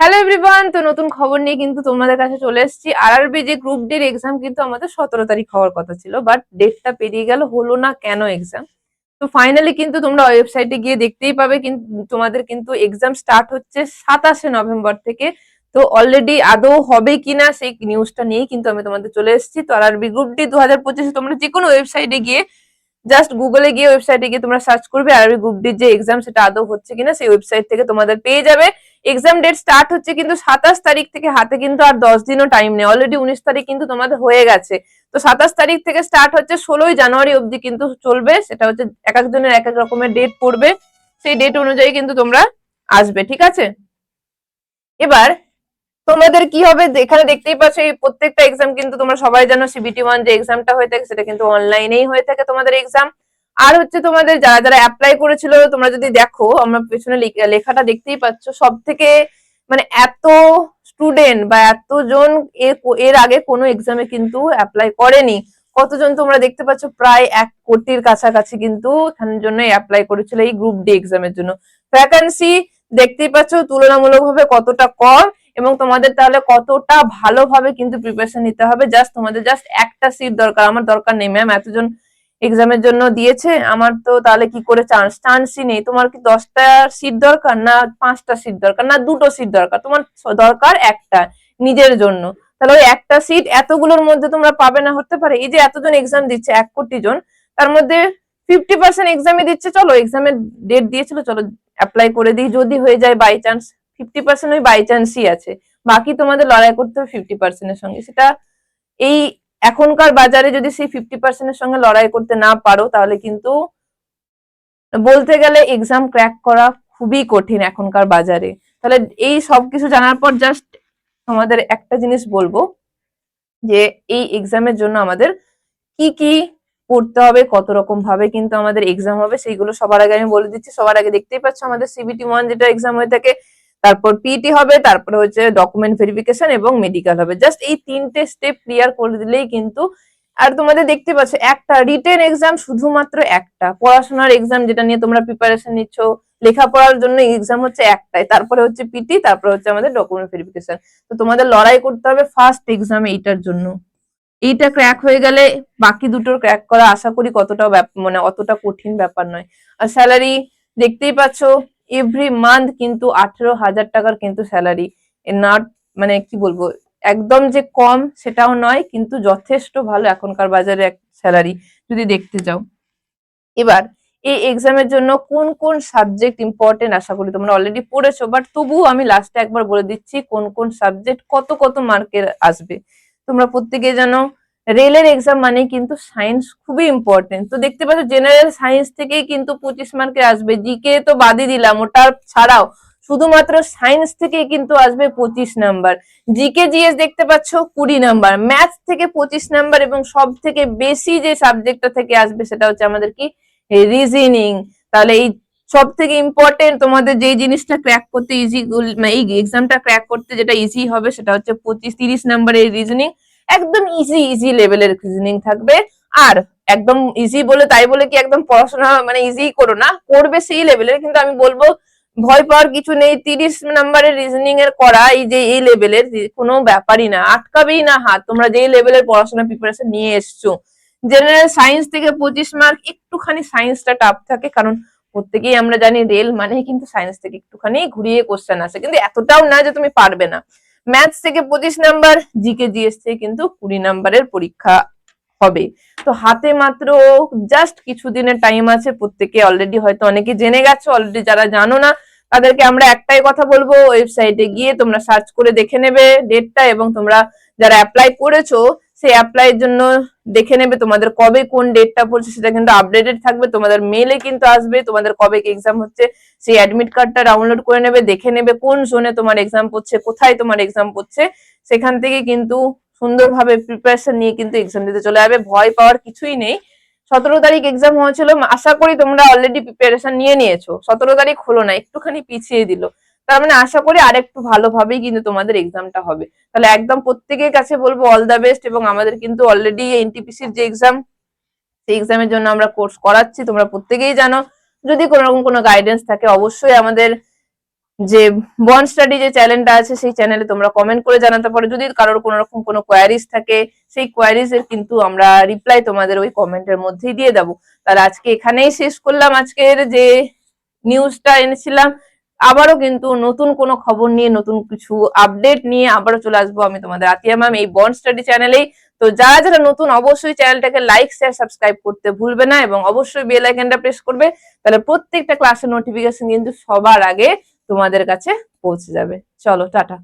Hello everyone তো নতুন খবর নিয়ে কিন্তু তোমাদের কাছে চলে এসেছি। আরআরবি যে গ্রুপ ডির এক্সাম কিন্তু আমাদের সতেরো তারিখ হওয়ার কথা ছিল বাট ডেটটা পেরিয়ে গেল, হলো না কেন এক্সাম তো ফাইনালি কিন্তু তোমরা ওয়েবসাইটে গিয়ে দেখতেই পাবে কিন্তু তোমাদের কিন্তু এক্সাম স্টার্ট হচ্ছে সাতাশে নভেম্বর থেকে। তো অলরেডি আদৌ হবে কিনা সেই নিউজটা নিয়েই কিন্তু আমি তোমাদের চলে এসেছি। তো আর আরআরবি গ্রুপ ডি দু হাজার পঁচিশে তোমরা যে কোনো ওয়েবসাইটে গিয়ে জাস্ট গুগলে গিয়ে ওয়েবসাইটে গিয়ে তোমরা সার্চ করবে আরবি গ্রুপ ডির যে এক্সাম সেটা আদৌ হচ্ছে কিনা সেই ওয়েবসাইট থেকে তোমাদের পেয়ে যাবে। এক্সাম ডেট স্টার্ট হচ্ছে কিন্তু সাতাশ তারিখ থেকে, হাতে কিন্তু আর দশ দিনও টাইম নেই। অলরেডি উনিশ তারিখ কিন্তু তোমাদের হয়ে গেছে। তো সাতাশ তারিখ থেকে স্টার্ট হচ্ছে, ষোলোই জানুয়ারি অবধি কিন্তু চলবে। সেটা হচ্ছে এক একজনের এক এক রকমের ডেট পড়বে। সেই ডেট অনুযায়ী কিন্তু তোমরা আসবে, ঠিক আছে? এবার তোমাদের কি হবে? এখানে দেখতেই পাচ্ছ, এই প্রত্যেকটা এক্সাম কিন্তু তোমরা সবাই জানো সিবিটি ওয়ান যে এক্সামটা হয়ে থাকে, সেটা কিন্তু অনলাইনেই হয়ে থাকে তোমাদের এক্সাম আর হচ্ছে তোমাদের যারা যারা অ্যাপ্লাই করেছিল, তোমরা যদি দেখো, আমরা পেছনে লেখ- লেখাটা দেখতেই পাচ্ছ সব থেকে মানে এত স্টুডেন্ট বা এতজন এর এর আগে কোনো এক্সামে কিন্তু অ্যাপ্লাই করেনি। কতজন তোমরা দেখতে পাচ্ছ, প্রায় এক কোটির কাছাকাছি কিন্তু এখানের জন্য অ্যাপ্লাই করেছিল এই গ্রুপ ডি এক্সামের জন্য। ভ্যাকান্সি দেখতেই পাচ্ছ, তুলনামূলকভাবে কতটা কম। এবং তোমাদের তাহলে কতটা ভালোভাবে কিন্তু প্রিপারেশন নিতে হবে। জাস্ট তোমাদের জাস্ট একটা সিট দরকার। আমার দরকার নেই ম্যাম এতজন এক্সামের জন্য দিয়েছে। আমার তো তাহলে কি করে চান্স চান্সই নেই। তোমার কি দশটা সিট দরকার না পাঁচটা সিট দরকার না দুটো সিট দরকার? তোমার দরকার একটা নিজের জন্য। তাহলে ওই একটা সিট এতগুলোর মধ্যে তোমরা পাবে না, হতে পারে। এই যে এতজন এক্সাম দিচ্ছে, এক কোটি জন, তার মধ্যে ফিফটি পার্সেন্ট এক্সামে দিচ্ছে। চলো এক্সামের ডেট দিয়েছিল, চলো অ্যাপ্লাই করে দিই। যদি হয়ে যায় বাই চান্স ফিফটি পার্সেন্ট ওই বাই চান্সই আছে। বাকি তোমাদের লড়াই করতে হবে ফিফটি পার্সেন্টের সঙ্গে। সেটা এই এখনকার বাজারে যদি সেই ফিফটি পার্সেন্টের সঙ্গে লড়াই করতে না পারো, তাহলে কিন্তু বলতে গেলে এক্সাম ক্র্যাক করা খুবই কঠিন এখনকার বাজারে। তাহলে এই সব কিছু জানার পর জাস্ট তোমাদের একটা জিনিস বলব, যে এই এক্সামের জন্য আমাদের কি কি পড়তে হবে, কত রকম ভাবে কিন্তু আমাদের এক্সাম হবে, সেইগুলো সবার আগে আমি বলে দিচ্ছি। সবার আগে দেখতেই পাচ্ছ আমাদের সিবিটি ওয়ান যেটা এক্সাম হয়ে থাকে তারপর পিটি হবে, তারপরে হচ্ছে ডকুমেন্ট ভেরিফিকেশন এবং মেডিকেল হবে। জাস্ট এই তিনটে স্টেপ ক্লিয়ার করে দিলেই কিন্তু, আর তোমাদের দেখতে পাচ্ছ, একটা রিটেন এক্সাম শুধুমাত্র একটা। পড়াশোনার এক্সাম যেটা নিয়ে তোমরা প্রিপারেশন নিচ্ছ, লেখাপড়ার জন্য এক্সাম হচ্ছে একটাই। তারপরে হচ্ছে পিটি তারপরে হচ্ছে আমাদের ডকুমেন্ট ভেরিফিকেশন তো তোমাদের লড়াই করতে হবে ফার্স্ট এক্সাম এইটার জন্য। এইটা ক্র্যাক হয়ে গেলে বাকি দুটোর ক্র্যাক করা, আশা করি কতটা মানে অতটা কঠিন ব্যাপার নয়। আর স্যালারি দেখতেই পাচ্ছ এভরি মান্থ কিন্তু আঠেরো হাজার টাকার কিন্তু স্যালারি নট মানে কি বলব, একদম যে কম সেটাও নয়, কিন্তু যথেষ্ট ভালো এখনকার বাজারে এক স্যালারি যদি দেখতে যাও। এবার, এই এক্সামের জন্য কোন কোন সাবজেক্ট ইম্পর্টেন্ট আশা করি তোমরা অলরেডি পড়েছো বাট তবুও আমি লাস্টে একবার বলে দিচ্ছি, কোন কোন সাবজেক্ট কত কত মার্কের আসবে। তোমরা প্রত্যেকে জানো রেলের এক্সাম মানে কিন্তু সায়েন্স খুবই ইম্পর্টেন্ট তো দেখতে পাচ্ছ জেনারেল সায়েন্স থেকেই কিন্তু পঁচিশ মার্কে আসবে। জিকে তো বাদই দিলাম, ওটা ছাড়াও শুধুমাত্র সায়েন্স থেকেই কিন্তু আসবে পঁচিশ নাম্বার জিকে জিএস দেখতে পাচ্ছ, কুড়ি নাম্বার ম্যাথ থেকে পঁচিশ নাম্বার এবং সব থেকে বেশি যে সাবজেক্টটা থেকে আসবে সেটা হচ্ছে আমাদের কি? রিজনিং তাহলে এই সব থেকে ইম্পর্টেন্ট তোমাদের যে জিনিসটা ক্র্যাক করতে ইজি এই এক্সামটা ক্র্যাক করতে যেটা ইজি হবে সেটা হচ্ছে পঁচিশ, তিরিশ নাম্বারের রিজনিং একদম ইজি ইজি লেভেলের রিজনিং থাকবে। আর একদম ইজি বলে, তাই বলে কি একদম পড়াশোনা মানে ইজি করো না, করবে সেই লেভেলের কিন্তু আমি বলব, ভয় পাওয়ার কিছু নেই, তিরিশ নাম্বারের রিজনিং এর করা, এই যে এই লেভেলের কোনো ব্যাপারই না, আটকাবেই না হাত। তোমরা যেই লেভেলের পড়াশোনা প্রিপারেশন নিয়ে এসছো। জেনারেল সায়েন্স থেকে পঁচিশ মার্ক একটুখানি সায়েন্সটা টাফ থাকে, কারণ প্রত্যেকেই আমরা জানি রেল মানে কিন্তু সায়েন্স থেকে একটুখানি ঘুরিয়ে কোশ্চেন আসে। কিন্তু এতটাও না যে তুমি পারবে না। ম্যাথস থেকে পঁচিশ নাম্বার জিকে জিএস থেকে কিন্তু কুড়ি নাম্বারের পরীক্ষা হবে। তো হাতে মাত্র জাস্ট কিছুদিনের টাইম আছে, প্রত্যেকে অলরেডি হয়তো অনেকে জেনে গেছো অলরেডি যারা জানো না, তাদেরকে আমরা একটাই কথা বলব ওয়েবসাইটে গিয়ে তোমরা সার্চ করে দেখে নেবে ডেটটা এবং তোমরা যারা অ্যাপ্লাই করেছ সেই অ্যাপ্লাইয়ের জন্য দেখে নেবে তোমাদের কবে কোন ডেটটা পড়ছে, সেটা কিন্তু আপডেটেড থাকবে, তোমাদের মেলে কিন্তু আসবে, তোমাদের কবে কি এক্সাম হচ্ছে, সেই অ্যাডমিট কার্ডটা ডাউনলোড করে নেবে, দেখে নেবে কোন জোনে তোমার এক্সাম পড়ছে, কোথায় তোমার এক্সাম পড়ছে, সেখান থেকে কিন্তু সুন্দরভাবে প্রিপারেশন নিয়ে কিন্তু এক্সাম দিতে চলে যাবে, ভয় পাওয়ার কিছুই নেই। সতেরো তারিখ এক্সাম হয়েছিল, আশা করি তোমরা অলরেডি প্রিপারেশন নিয়ে নিয়েছো, সতেরো তারিখ হলো না, একটুখানি পিছিয়ে দিল। তার মানে আশা করি আরেকটু ভালোভাবেই কিন্তু তোমাদের এক্সামটা হবে। তাহলে একদম প্রত্যেকের কাছে বলব অল দ্য বেস্ট এবং আমাদের কিন্তু অলরেডি এনটিপিসির যে এক্সাম সেই এক্সামের জন্য আমরা কোর্স করাচ্ছি, তোমরা প্রত্যেকেই জানো। যদি কোনো রকম কোনো গাইডেন্স থাকে, অবশ্যই আমাদের যে বন স্টাডি যে চ্যানেলটা আছে, সেই চ্যানেলে তোমরা কমেন্ট করে জানাতে পারো। যদি কারোর কোনো রকম কোনো কোয়ারিজ থাকে, সেই কোয়ারিজ এর কিন্তু আমরা রিপ্লাই তোমাদের ওই কমেন্টের মধ্যেই দিয়ে দেবো। তাহলে আজকে এখানেই শেষ করলাম। আজকের যে নিউজটা এনেছিলাম আবারও কিন্তু নতুন কোনো খবর নিয়ে, নতুন কিছু আপডেট নিয়ে আবারও চলে আসব আমি তোমাদের আতিয়া ম্যাম এই বন্ড স্টাডি চ্যানেলেই তো যারা যারা নতুন, অবশ্যই চ্যানেলটাকে লাইক শেয়ার সাবস্ক্রাইব করতে ভুলবে না এবং অবশ্যই বেল আইকনটা প্রেস করবে, তাহলে প্রত্যেকটা ক্লাসের নোটিফিকেশন কিন্তু সবার আগে তোমাদের কাছে পৌঁছে যাবে। চলো, টাটা।